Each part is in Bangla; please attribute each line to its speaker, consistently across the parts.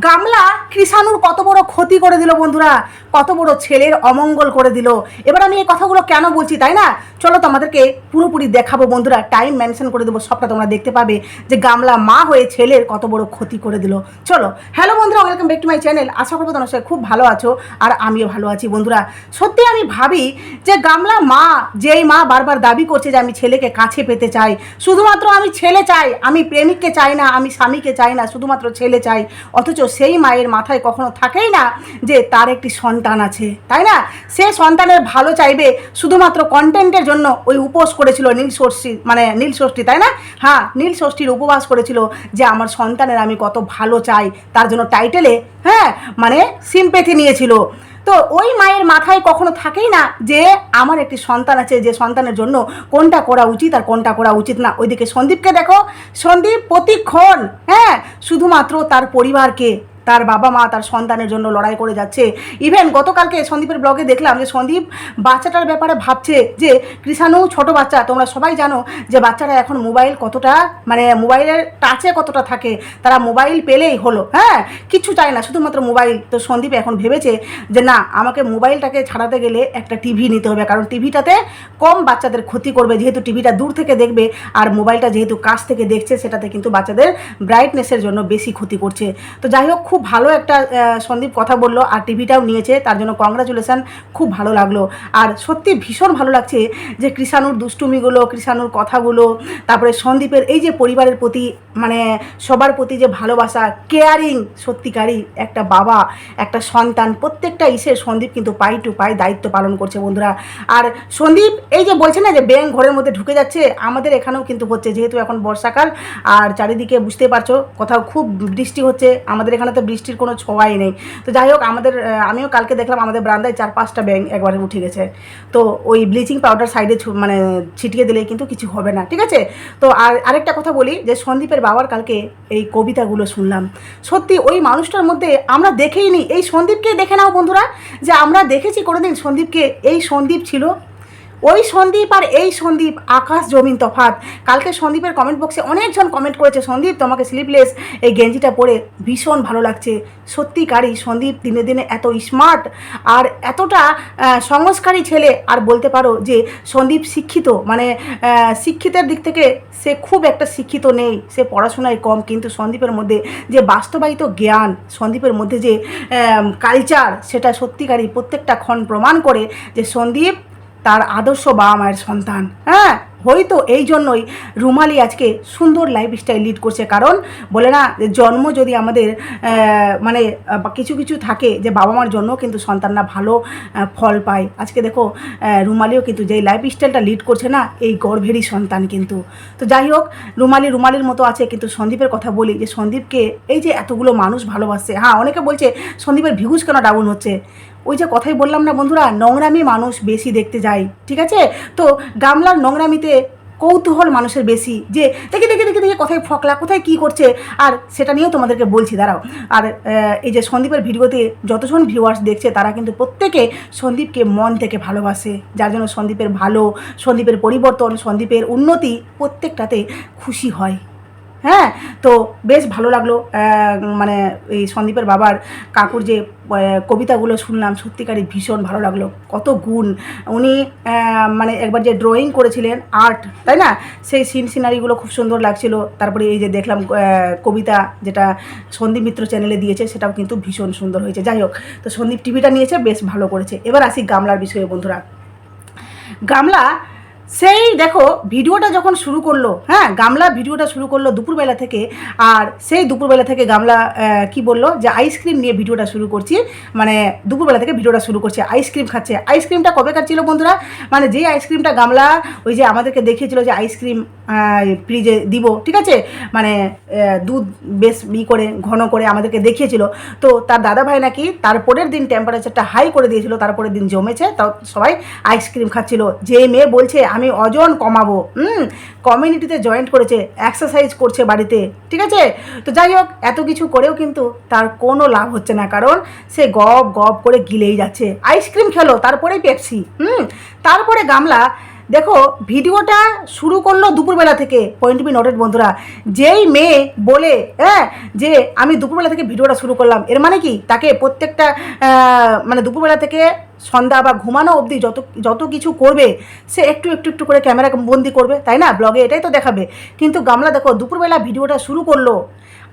Speaker 1: গামলা কৃষাণুর কত বড় ক্ষতি করে দিল বন্ধুরা? কত বড় ছেলের অমঙ্গল করে দিল? এবার আমি এই কথাগুলো কেন বলছি তাই না? চলো তো আমাদেরকে পুরোপুরি দেখাবো বন্ধুরা টাইম মেনশন করে দেবো, সবটা তোমরা দেখতে পাবে যে গামলা মা হয়ে ছেলের কত বড় ক্ষতি করে দিল। চলো হ্যালো বন্ধুরা welcome back to my channel আশা করব তোমার সবাই খুব ভালো আছো আর আমিও ভালো আছি বন্ধুরা। সত্যি আমি ভাবি যে গামলা মা, যেই মা বারবার দাবি করছে যে আমি ছেলেকে কাছে পেতে চাই, শুধুমাত্র আমি ছেলে চাই, আমি প্রেমিককে চাই না, আমি স্বামীকে চাই না, শুধুমাত্র ছেলে চাই, অথচ সেই মায়ের মাথায় কখনো থাকেই না যে তার একটি সন্তান আছে, তাই না? সে সন্তানের ভালো চাইবে শুধুমাত্র কন্টেন্টের জন্য ওই উপোস করেছিল নীল ষষ্ঠী মানে নীল ষষ্ঠী, তাই না? হ্যাঁ নীল ষষ্ঠীর উপবাস করেছিল যে আমার সন্তানের আমি কত ভালো চাই, তার জন্য টাইটেলে হ্যাঁ মানে সিম্পেথি নিয়েছিল। তো ওই মায়ের মাথায় কখনো থাকেই না যে আমার একটি সন্তান আছে, যে সন্তানের জন্য কোনটা করা উচিত আর কোনটা করা উচিত না। ওইদিকে সন্দীপকে দেখো, সন্দীপ প্রতিক্ষণ হ্যাঁ শুধুমাত্র তার পরিবারকে তার বাবা মা তার সন্তানের জন্য লড়াই করে যাচ্ছে। ইভেন গতকালকে সন্দীপের ব্লগে দেখলাম যে সন্দীপ বাচ্চাটার ব্যাপারে ভাবছে যে, কৃষাণু ছোট বাচ্চা, তোমরা সবাই জানো যে বাচ্চারা এখন মোবাইল কতটা মানে মোবাইলের টাচে কতটা থাকে। তারা মোবাইল পেলেই হলো। হ্যাঁ কিছু চায় না। শুধুমাত্র মোবাইল তো সন্দীপ এখন ভেবেছে যে, না, আমাকে মোবাইলটাকে ছাড়াতে গেলে একটা টিভি নিতে হবে। কারণ টিভিটাতে কম বাচ্চাদের ক্ষতি করবে। যেহেতু টিভিটা দূর থেকে দেখবে আর মোবাইলটা যেহেতু কাছ থেকে দেখছে, সেটাতে কিন্তু বাচ্চাদের ব্রাইটনেসের জন্য বেশি ক্ষতি করছে। তো যাই হোক খুব ভালো একটা সন্দীপ কথা বলল আর টিভিটাও নিয়েছে, তার জন্য কংগ্রাচুলেশন খুব ভালো লাগল। আর সত্যি ভীষণ ভালো লাগছে যে কৃষাণুর দুষ্টুমিগুলো, কৃষাণুর কথাগুলো, তারপরে সন্দীপের এই যে পরিবারের প্রতি মানে সবার প্রতি যে ভালোবাসা কেয়ারিং সত্যিকারই একটা বাবা, একটা সন্তান, প্রত্যেকটা ইসে সন্দীপ কিন্তু পাই টু পাই দায়িত্ব পালন করছে বন্ধুরা। আর সন্দীপ এই যে বলছে না যে ব্যাং ঘরের মধ্যে ঢুকে যাচ্ছে, আমাদের এখানেও কিন্তু হচ্ছে, যেহেতু এখন বর্ষাকাল, আর চারিদিকে বুঝতে পারছ, কোথাও খুব বৃষ্টি হচ্ছে, আমাদের এখানে তো বৃষ্টির কোনো ছোঁয়াই নেই। তো যাই হোক, আমাদের আমিও কালকে দেখলাম আমাদের বারান্দায় চার পাঁচটা ব্যাং একবারে উঠে গেছে। তো ওই ব্লিচিং পাউডার সাইডে মানে ছিটিয়ে দিলে কিন্তু কিছু হবে না, ঠিক আছে? তো আর আরেকটা কথা বলি যে সন্দীপের বাবার কালকে এই কবিতাগুলো শুনলাম। সত্যি ওই মানুষটার মধ্যে আমরা দেখেই নি। এই সন্দীপকে দেখে নাও বন্ধুরা, যে আমরা দেখেছি কোনোদিন সন্দীপকে এই সন্দীপ ছিল ওই সন্দীপ আর এই সন্দীপ, আকাশ, জমিন তফাত কালকে সন্দীপের কমেন্ট বক্সে অনেকজন কমেন্ট করেছে, সন্দীপ, তোমাকে স্লিপলেস এই গেঞ্জিটা পরে ভীষণ ভালো লাগছে। সত্যিকারই সন্দীপ দিনে দিনে এত স্মার্ট আর এতটা সংস্কারী ছেলে। আর বলতে পারো যে সন্দীপ শিক্ষিত মানে শিক্ষিতের দিক থেকে সে খুব একটা শিক্ষিত নেই। সে পড়াশোনায় কম, কিন্তু সন্দীপের মধ্যে যে বাস্তবায়িত জ্ঞান, সন্দীপের মধ্যে যে কালচার সেটা সত্যিকারই প্রত্যেকটা ক্ষণ প্রমাণ করে যে সন্দীপ তার আদর্শ বাবা মায়ের সন্তান। হ্যাঁ হয়তো এই জন্যই রুমালি আজকে সুন্দর লাইফস্টাইল লিড করছে। কারণ বলে না যে জন্ম যদি আমাদের মানে কিছু কিছু থাকে যে বাবা মার জন্য কিন্তু সন্তানরা ভালো ফল পায়। আজকে দেখো রুমালিও কিন্তু যেই লাইফস্টাইলটা লিড করছে না, এই গর্ভেরই সন্তান কিন্তু। তো যাই হোক, রুমালি রুমালির মতো আছে, কিন্তু সন্দীপের কথা বলি যে সন্দীপকে এই যে এতগুলো মানুষ ভালোবাসছে হ্যাঁ অনেকে বলছে সন্দীপের ভিউজ কেন ডাউন হচ্ছে? ওই যে কথাই বললাম না বন্ধুরা, নোংরামি মানুষ বেশি দেখতে যায়, ঠিক আছে? তো গামলার নোংরামিতে কৌতূহল মানুষের বেশি, যে দেখে দেখে দেখে দেখে কোথায় ফকলা, কোথায় কি করছে? আর সেটা নিয়েও তোমাদেরকে বলছি, দাঁড়াও। আর এই যে সন্দীপের ভিডিওতে যতজন ভিউয়ার্স দেখছে, তারা কিন্তু প্রত্যেকে সন্দীপকে মন থেকে ভালোবাসে, যার জন্য সন্দীপের ভালো, সন্দীপের পরিবর্তন, সন্দীপের উন্নতি প্রত্যেকটাতে খুশি হয়। হ্যাঁ তো বেশ ভালো লাগল মানে এই সন্দীপের বাবার কাকুর যে কবিতাগুলো শুনলাম, সত্যিকারই ভীষণ ভালো লাগল, কত গুণ। উনি মানে একবার যে ড্রয়িং করেছিলেন আর্ট তাই না? সেই সিন সিনারিগুলো খুব সুন্দর লাগছিল, তারপরে এই যে দেখলাম কবিতা যেটা সন্দীপ মিত্র চ্যানেলে দিয়েছে, সেটাও কিন্তু ভীষণ সুন্দর হয়েছে। যাই হোক, তো সন্দীপ টিভিটা নিয়েছে, বেশ ভালো করেছে। এবার আসি গামলার বিষয়ে বন্ধুরা। গামলা সেই দেখো, ভিডিওটা যখন শুরু করল হ্যাঁ গামলা ভিডিওটা শুরু করল দুপুরবেলা থেকে, আর সেই দুপুরবেলা থেকে গামলা কি বলল যে আইসক্রিম নিয়ে ভিডিওটা শুরু করছি মানে দুপুরবেলা থেকে ভিডিওটা শুরু করছে আইসক্রিম খাচ্ছে। আইসক্রিমটা কবে ছিল বন্ধুরা? মানে যে আইসক্রিমটা গামলা, ওই যে আমাদেরকে দেখিয়েছিল যে আইসক্রিম ফ্রিজে দিব, ঠিক আছে? মানে দুধ বেশ ই করে, ঘন করে আমাদেরকে দেখিয়েছিল। তো তার দাদা ভাই নাকি তারপরের দিন টেম্পারেচারটা হাই করে দিয়েছিল তারপরের দিন জমেছে, তাও সবাই আইসক্রিম খাচ্ছিল। যে মেয়ে বলছে, আমি ওজন কমাবো। হুম কমিউনিটিতে জয়েন্ট করেছে এক্সারসাইজ করছে বাড়িতে, ঠিক আছে? তো যাই হোক, এত কিছু করেও কিন্তু তার কোনো লাভ হচ্ছে না, কারণ সে গপ গপ করে গিলেই যাচ্ছে। আইসক্রিম খেলো, তারপরেই পেপসি হুম, তারপরে গামলা দেখো, ভিডিওটা শুরু করল দুপুরবেলা থেকে পয়েন্ট বি নোটেড বন্ধুরা। যেই মেয়ে বলে হ্যাঁ যে আমি দুপুরবেলা থেকে ভিডিওটা শুরু করলাম, এর মানে কি? তাকে প্রত্যেকটা মানে দুপুরবেলা থেকে সন্ধ্যা বা ঘুমানো অবধি যত যত কিছু করবে, সে একটু একটু একটু করে ক্যামেরা বন্দি করবে, তাই না? ব্লগে এটাই তো দেখাবে। কিন্তু গামলা, দেখো, দুপুরবেলা ভিডিওটা শুরু করল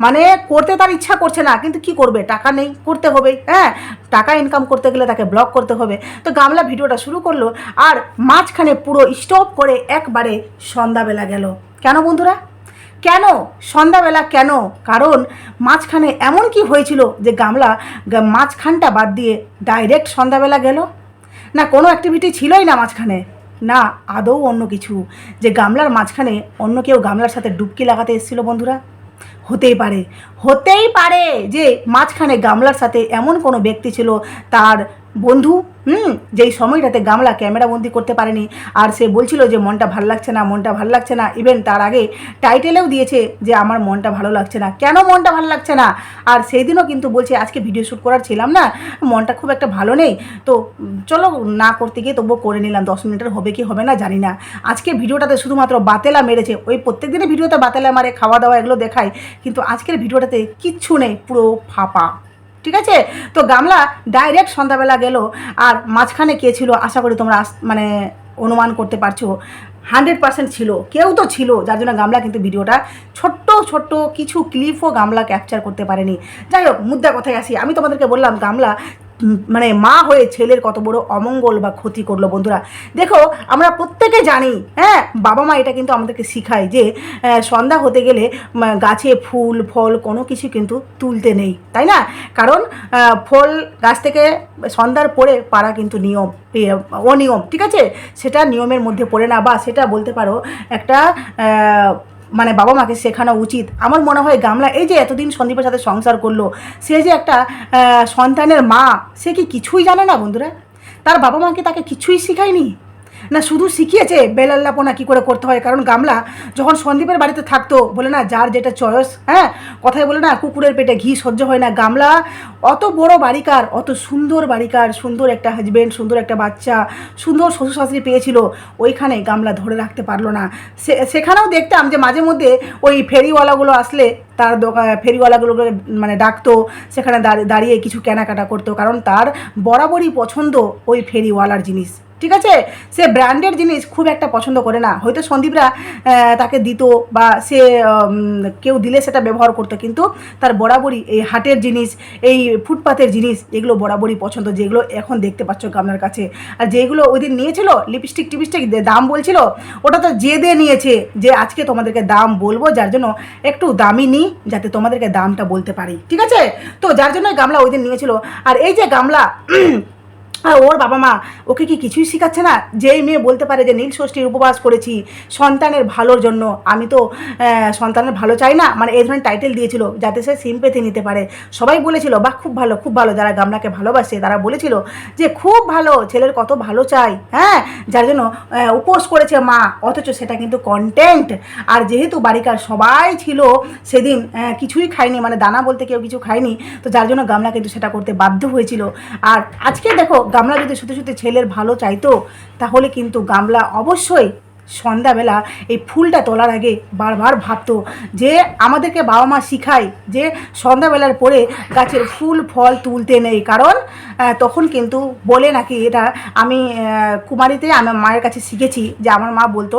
Speaker 1: মানে করতে তার ইচ্ছা করছে না, কিন্তু কি করবে? টাকা নেই, করতে হবে হ্যাঁ? টাকা ইনকাম করতে গেলে তাকে ব্লক করতে হবে। তো গামলা ভিডিওটা শুরু করল আর মাঝখানে পুরো স্টপ করে একবারে সন্ধ্যাবেলা গেল। কেন বন্ধুরা? কেন? সন্ধ্যাবেলা কেন? কারণ মাঝখানে এমন কি হয়েছিল যে গামলা মাঝখানটা বাদ দিয়ে ডাইরেক্ট সন্ধ্যাবেলা গেল? না, কোনো অ্যাক্টিভিটি ছিলই না মাঝখানে। না, আদৌ অন্য কিছু। যে গামলার মাঝখানে অন্য কেউ গামলার সাথে ডুবকি লাগাতে এসেছিল বন্ধুরা? হতেই পারে। হতেই পারে যে মাঝখানে গামলার সাথে এমন কোনো ব্যক্তি ছিল তার বন্ধু, হুম, যেই সময়টাতে গামলা ক্যামেরা বন্দি করতে পারেনি। আর সে বলছিল যে, মনটা ভালো লাগছে না, মনটা ভালো লাগছে না। ইভেন তার আগে টাইটেলেও দিয়েছে যে, আমার মনটা ভালো লাগছে না। কেন মনটা ভালো লাগছে না? আর সেই দিনও কিন্তু বলছে, আজকে ভিডিও শ্যুট করার ছিলাম না, মনটা খুব একটা ভালো নেই। তো চলো না করতে গিয়ে তবুও করে নিলাম। দশ মিনিটের হবে কি হবে না জানি না। আজকে ভিডিওটাতে শুধুমাত্র বাতেলা মেরেছে। ওই প্রত্যেক দিনের ভিডিওতে বাতেলা মারে খাওয়া দাওয়া এগুলো দেখায়। কিন্তু আজকের ভিডিওটাতে কিচ্ছু নেই, পুরো ফাঁপা। ঠিক আছে? তো গামলা ডাইরেক্ট সন্ধ্যাবেলা গেল আর মাঝখানে কে ছিল? আশা করি তোমরা মানে অনুমান করতে পারছ। হান্ড্রেড পার্সেন্ট ছিল। কেউ তো ছিল, যার জন্য গামলা কিন্তু ভিডিওটা ছোট্ট ছোট্ট কিছু ক্লিপও গামলা ক্যাপচার করতে পারেনি। যাই হোক মুদ্রা কথায় আসি। আমি তোমাদেরকে বললাম, গামলা মানে মা হয়ে ছেলের কত বড় অমঙ্গল বা ক্ষতি করল বন্ধুরা। দেখো, আমরা প্রত্যেকে জানি হ্যাঁ বাবা মা এটা কিন্তু আমাদেরকে শিখায় যে সন্ধ্যা হতে গেলে গাছে ফুল, ফল কোনো কিছু কিন্তু তুলতে নেই, তাই না? কারণ ফল গাছ থেকে সন্ধ্যার পরে পারা কিন্তু নিয়ম অনিয়ম, ঠিক আছে? সেটা নিয়মের মধ্যে পড়ে না বা সেটা বলতে পারো একটা মানে বাবা মাকে শেখানো উচিত। আমার মনে হয় গামলা, এই যে এতদিন সন্দীপের সাথে সংসার করল, সে যে একটা সন্তানের মা, সে কি কিছুই জানে না বন্ধুরা? তার বাবা মাকে তাকে কিছুই শেখায়নি? না, শুধু শিখিয়েছে বেলাল্লাপনা কী করে করতে হয়, কারণ গামলা যখন সন্দীপের বাড়িতে থাকতো, বলে না, যার যেটা চয়েস হ্যাঁ কথায় বলে না, কুকুরের পেটে ঘি সহ্য হয় না। গামলা অত বড় বাড়িকার, অত সুন্দর বাড়িকার, সুন্দর একটা হাজব্যান্ড সুন্দর একটা বাচ্চা, সুন্দর শ্বশুর শাশুড়ি পেয়েছিল, ওইখানে গামলা ধরে রাখতে পারল না। সেখানেও দেখতাম যে মাঝে মধ্যে ওই ফেরিওয়ালাগুলো আসলে তার দোকান ফেরিওয়ালাগুলোকে মানে ডাকতো, সেখানে দাঁড়িয়ে কিছু কেনাকাটা করতো, কারণ তার বরাবরই পছন্দ ওই ফেরিওয়ালার জিনিস। ঠিক আছে? সে ব্র্যান্ডের জিনিস খুব একটা পছন্দ করে না। হয়তো সন্দীপরা তাকে দিত বা সে কেউ দিলে সেটা ব্যবহার করতো। কিন্তু তার বরাবরই এই হাটের জিনিস, এই ফুটপাতের জিনিস, এগুলো বরাবরই পছন্দ, যেগুলো এখন দেখতে পাচ্ছ আপনার কাছে। আর যেগুলো ওই দিন নিয়েছিল লিপস্টিক টিপস্টিক দাম বলছিল, ওটা তো যে দিয়ে নিয়েছে যে আজকে তোমাদেরকে দাম বলব, যার জন্য একটু দামি নিই যাতে তোমাদেরকে দামটা বলতে পারি। ঠিক আছে? তো যার জন্য গামলা ওই দিন নিয়েছিল। আর এই যে গামলা ওর বাবা মা, ওকে কি কিছুই শেখাচ্ছে না? যেই মেয়ে বলতে পারে যে, নীল ষষ্ঠীর উপবাস করেছি, সন্তানের ভালোর জন্য। আমি তো সন্তানের ভালো চাই না। মানে এই ধরনের টাইটেল দিয়েছিল যাতে সে সিম্পেথি নিতে পারে। সবাই বলেছিল, বাহ, খুব ভালো খুব ভালো। যারা গামলাকে ভালোবাসে, তারা বলেছিল যে, খুব ভালো, ছেলের কত ভালো চাই। হ্যাঁ? যার জন্য উপোস করেছে মা, অথচ সেটা কিন্তু কন্টেন্ট আর যেহেতু বাড়িকার সবাই ছিল, সেদিন কিছুই খায়নি মানে দানা বলতে কেউ কিছু খায়নি, তো যার জন্য গামলা কিন্তু সেটা করতে বাধ্য হয়েছিল। আর আজকে দেখো গামলা যদি সত্যি সত্যি ছেলের ভালো চাইতো তাহলে কিন্তু গামলা অবশ্যই সন্ধ্যাবেলা এই ফুলটা তোলার আগে বারবার ভাবতো যে আমাদেরকে বাবা মা শিখায় যে সন্ধ্যাবেলার পরে গাছের ফুল, ফল তুলতে নেই। কারণ তখন কিন্তু বলে নাকি এটা আমি কুমারীতে আমার মায়ের কাছে শিখেছি যে আমার মা বলতো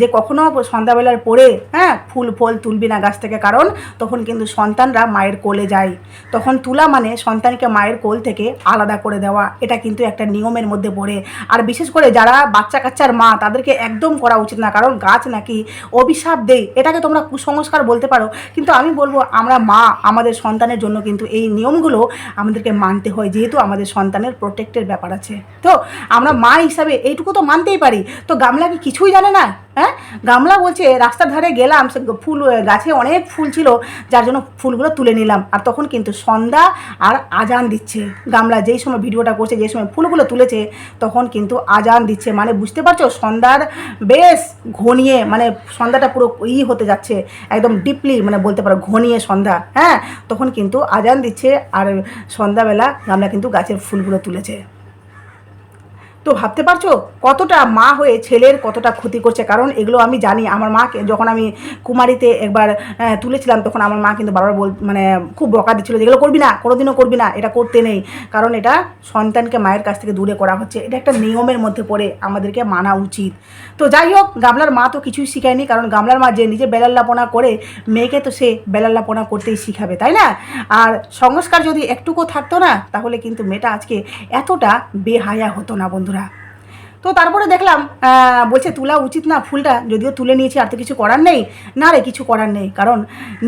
Speaker 1: যে কখনো সন্ধ্যাবেলার পরে হ্যাঁ ফুল, ফল তুলবি না গাছ থেকে। কারণ, তখন কিন্তু সন্তানরা মায়ের কোলে যায়। তখন তুলা মানে সন্তানকে মায়ের কোল থেকে আলাদা করে দেওয়া। এটা কিন্তু একটা নিয়মের মধ্যে পড়ে। আর বিশেষ করে যারা বাচ্চা কাচ্চার মা, তাদেরকে একদম করা উচিত না। কারণ গাছ নাকি অভিশাপ দেয় এটাকে তোমরা কুসংস্কার বলতে পারো। কিন্তু আমি বলব, আমরা মা, আমাদের সন্তানের জন্য কিন্তু এই নিয়মগুলো আমাদেরকে মানতে হয়, যেহেতু আমাদের সন্তানের প্রোটেক্টের ব্যাপার আছে। তো আমরা মা হিসাবে এইটুকু তো মানতেই পারি। তো গামলা কি কিছুই জানে না? হ্যাঁ? গামলা বলছে, রাস্তার ধারে গেলাম, সে ফুল, গাছে অনেক ফুল ছিল, যার জন্য ফুলগুলো তুলে নিলাম। আর তখন কিন্তু সন্ধ্যা আর আজান দিচ্ছে। গামলা যেই সময় ভিডিওটা করছে, যেই সময় ফুলগুলো তুলেছে, তখন কিন্তু আজান দিচ্ছে। মানে বুঝতে পারছ, সন্ধ্যার বেশ ঘনিয়ে মানে সন্ধ্যাটা পুরো ই হতে যাচ্ছে, একদম ডিপলি মানে বলতে পারো ঘনিয়ে সন্ধ্যা হ্যাঁ? তখন কিন্তু আজান দিচ্ছে, আর সন্ধ্যাবেলা গামলা কিন্তু গাছের ফুলগুলো তুলেছে। তো ভাবতে পারছ? কতটা মা হয়ে ছেলের কতটা ক্ষতি করছে? কারণ এগুলো আমি জানি। আমার মাকে যখন আমি কুমারিতে একবার তুলেছিলাম, তখন আমার মা কিন্তু বারবার বল মানে খুব বকা দিচ্ছিল যেগুলো করবি না, কোনোদিনও করবি না, এটা করতে নেই। কারণ এটা সন্তানকে মায়ের কাছ থেকে দূরে করা হচ্ছে। এটা একটা নিয়মের মধ্যে পড়ে আমাদেরকে মানা উচিত। তো যাই হোক, গামলার মা তো কিছুই শিখায়নি, কারণ গামলার মা যে নিজে বেলাল্লাপনা করে, মেয়েকে তো সে বেলাল্লাপনা করতেই শিখাবে, তাই না? আর সংস্কার যদি একটুকু থাকতো না, তাহলে কিন্তু মেয়েটা আজকে এতটা বেহায়া হতো না বন্ধুরা। তো তারপরে দেখলাম বলছে তোলা উচিত না ফুলটা, যদিও তুলে নিয়েছি, আর তো কিছু করার নেই। না রে, কিছু করার নেই, কারণ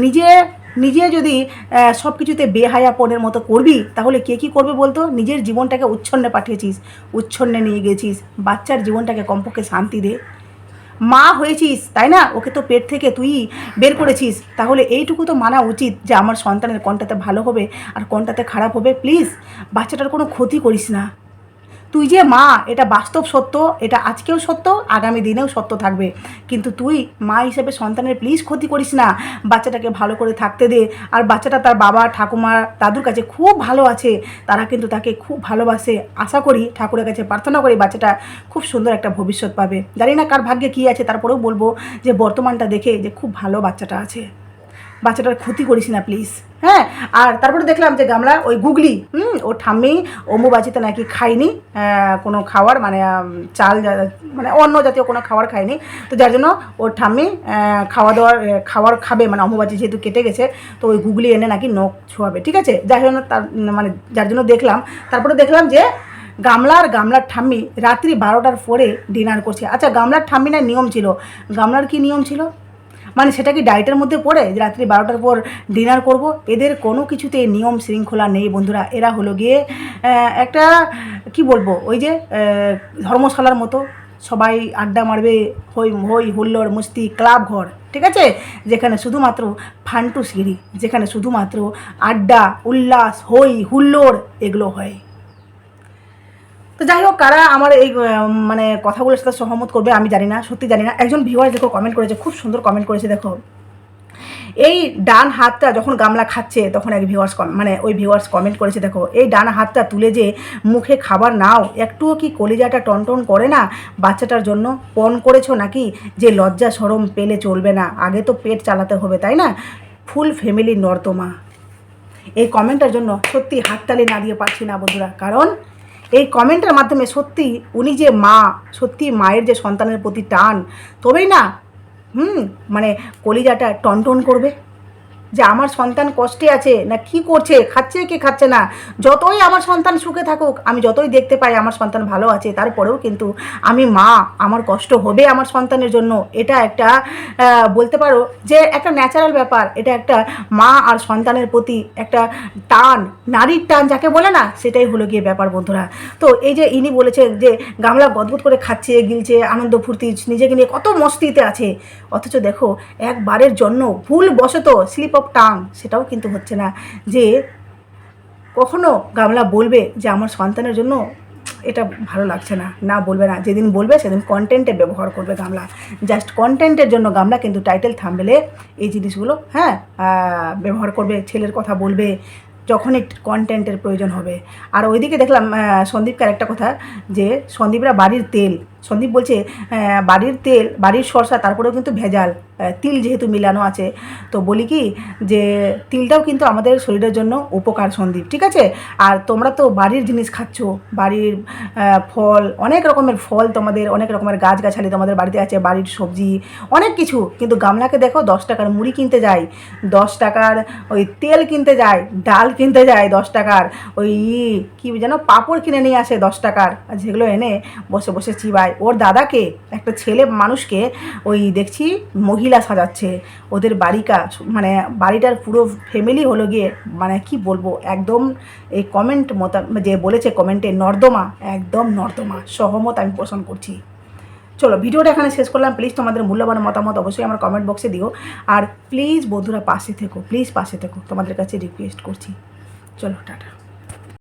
Speaker 1: নিজে নিজে যদি সব কিছুতে বেহায়া পনেরো মতো করবি, তাহলে কে কী করবে বলতো? নিজের জীবনটাকে উচ্ছন্নে পাঠিয়েছিস, উচ্ছন্নে নিয়ে গেছিস। বাচ্চার জীবনটাকে কমপক্ষে শান্তি দে। মা হয়েছিস, তাই না? ওকে তো পেট থেকে তুই বের করেছিস। তাহলে এইটুকু তো মানা উচিত যে, আমার সন্তানের কোনটাতে ভালো হবে, আর কোনটাতে খারাপ হবে। প্লিজ, বাচ্চাটার কোনো ক্ষতি করিস না। তুই যে মা, এটা বাস্তব সত্য, এটা আজকেও সত্য, আগামী দিনেও সত্য থাকবে। কিন্তু তুই মা হিসেবে সন্তানের প্লিজ ক্ষতি করিস না। বাচ্চাটাকে ভালো করে থাকতে দে। আর বাচ্চাটা তার বাবা, ঠাকুমা, দাদুর কাছে খুব ভালো আছে। তারা কিন্তু তাকে খুব ভালোবাসে। আশা করি ঠাকুরের কাছে প্রার্থনা করি বাচ্চাটা খুব সুন্দর একটা ভবিষ্যৎ পাবে। জানি না কার ভাগ্যে কী আছে, তারপরেও বলব যে বর্তমানটা দেখে যে খুব ভালো বাচ্চাটা আছে। বাচ্চাটার ক্ষতি করিস না প্লিজ হ্যাঁ আর তারপরে দেখলাম যে গামলা, ওই গুগলি, হুম, ও ঠাম্মি অম্বুবাচিতে নাকি খায়নি কোনো খাওয়ার মানে চাল মানে অন্য জাতীয় কোনো খাবার খায়নি। তো যার জন্য ওর ঠাম্মি খাওয়া দাওয়ার খাবার খাবে মানে অম্বুবাচি যেহেতু কেটে গেছে, তো ওই গুগলি এনে নাকি নখ ছোঁয়াবে, ঠিক আছে? যার জন্য তার মানে যার জন্য দেখলাম, তারপরে দেখলাম যে গামলার গামলার ঠাম্মি রাত্রি বারোটার পরে ডিনার করছে। আচ্ছা গামলার ঠাম্মি না নিয়ম ছিল? গামলার কি নিয়ম ছিল? মানে সেটা কি ডায়েটের মধ্যে পড়ে? যে রাত্রি বারোটার পর ডিনার করব? এদের কোনো কিছুতে নিয়ম শৃঙ্খলা নেই বন্ধুরা। এরা হলো গিয়ে একটা, কি বলব? ওই যে ধর্মশালার মতো। সবাই আড্ডা মারবে, হই হই, হুল্লোড়, মস্তি, ক্লাব ঘর, ঠিক আছে? যেখানে শুধুমাত্র ফান্টু সিঁড়ি যেখানে শুধুমাত্র আড্ডা, উল্লাস, হই, হুল্লোড় এগুলো হয়। তো যাই হোক, কারা আমার এই মানে কথাগুলোর সাথে সহমত করবে আমি জানি না, সত্যি জানি না। একজন ভিউয়ার দেখো কমেন্ট করেছে, খুব সুন্দর কমেন্ট করেছে, দেখো। এই ডান হাতটা যখন গামলা খাচ্ছে, তখন এক ভিউয়ার্স মানে ওই ভিউয়ার্স কমেন্ট করেছে, দেখো। এই ডান হাতটা তুলে যে মুখে খাবার নাও, একটুও কি কলিজাটা টনটন করে না বাচ্চাটার জন্য? পণ করেছ নাকি? যে লজ্জা সরম পেলে চলবে না, আগে তো পেট চালাতে হবে, তাই না? ফুল ফ্যামিলি নর্দমা এই কমেন্টটার জন্য সত্যি হাততালি না দিয়ে পারছি না, বন্ধুরা। কারণ এই কমেন্টের মাধ্যমে সত্যি উনি যে মা, সত্যি মায়ের যে সন্তানের প্রতি টান, তবেই না, হুম মানে কলিজাটা টনটন করবে। যে আমার সন্তান কষ্টে আছে, না কি করছে, খাচ্ছে কি খাচ্ছে না, যতই আমার সন্তান সুখে থাকুক, আমি যতই দেখতে পাই আমার সন্তান ভালো আছে, তারপরেও কিন্তু আমি মা, আমার কষ্ট হবে আমার সন্তানের জন্য। এটা একটা বলতে পারো যে একটা ন্যাচারাল ব্যাপার, এটা একটা মা আর সন্তানের প্রতি একটা টান, নারীর টান যাকে বলে না, সেটাই হলো গিয়ে ব্যাপার বন্ধুরা। তো এই যে ইনি বলেছে যে গামলা গদগদ করে খাচ্ছে, গিলছে, আনন্দ ফুর্তি, নিজেকে নিয়ে কত মস্তিতে আছে, অথচ দেখো, একবারের জন্য ভুল বশত স্লিপ অফ টাং সেটাও কিন্তু হচ্ছে না। যে কখনো গামলা বলবে যে আমার সন্তানের জন্য এটা ভালো লাগছে না না বলবে না। যেদিন বলবে সেদিন কন্টেন্টে ব্যবহার করবে গামলা। জাস্ট কন্টেন্টের জন্য গামলা কিন্তু টাইটেল থামবেলে এই জিনিসগুলো হ্যাঁ ব্যবহার করবে, ছেলের কথা বলবে, যখনই কন্টেন্টের প্রয়োজন হবে। আর ওইদিকে দেখলাম সন্দীপকার একটা কথা যে সন্দীপরা বাড়ির তেল। সন্দীপ বলছে বাড়ির তেল, বাড়ির সরষা, তারপরেও কিন্তু ভেজাল। তিল যেহেতু মিলানো আছে, তো বলি কি যে তিলটাও কিন্তু আমাদের শরীরের জন্য উপকার সন্দীপ, ঠিক আছে? আর তোমরা তো বাড়ির জিনিস খাচ্ছ, বাড়ির ফল, অনেক রকমের ফল তোমাদের, অনেক রকমের গাছগাছালি তোমাদের বাড়িতে আছে, বাড়ির সবজি, অনেক কিছু। কিন্তু গামলাকে দেখো, দশ টাকার মুড়ি কিনতে যায়, দশ টাকার ওই তেল কিনতে যায়, ডাল কিনতে যায় দশ টাকার, ওই কি যেন পাঁপড় কিনে নিয়ে আসে দশ টাকার, আর যেগুলো এনে বসে বসে চিবায়। ওর দাদাকে, একটা ছেলে মানুষকে ওই দেখছি মহিলা সাজাচ্ছে, ওদের বাড়িকা মানে বাড়িটার পুরো ফ্যামিলি হলো গিয়ে মানে কি বলব, একদম এই কমেন্ট মতা, যে বলেছে কমেন্টে নর্দমা, একদম নর্দমা, সহমত আমি পোষণ করছি। চলো, ভিডিওটা এখানে শেষ করলাম। প্লিজ তোমাদের মূল্যবান মতামত অবশ্যই আমার কমেন্ট বক্সে দিও। আর প্লিজ বন্ধুরা পাশে থেকো প্লিজ পাশে থেকো। তোমাদের কাছে রিকোয়েস্ট করছি। চলো, টাটা।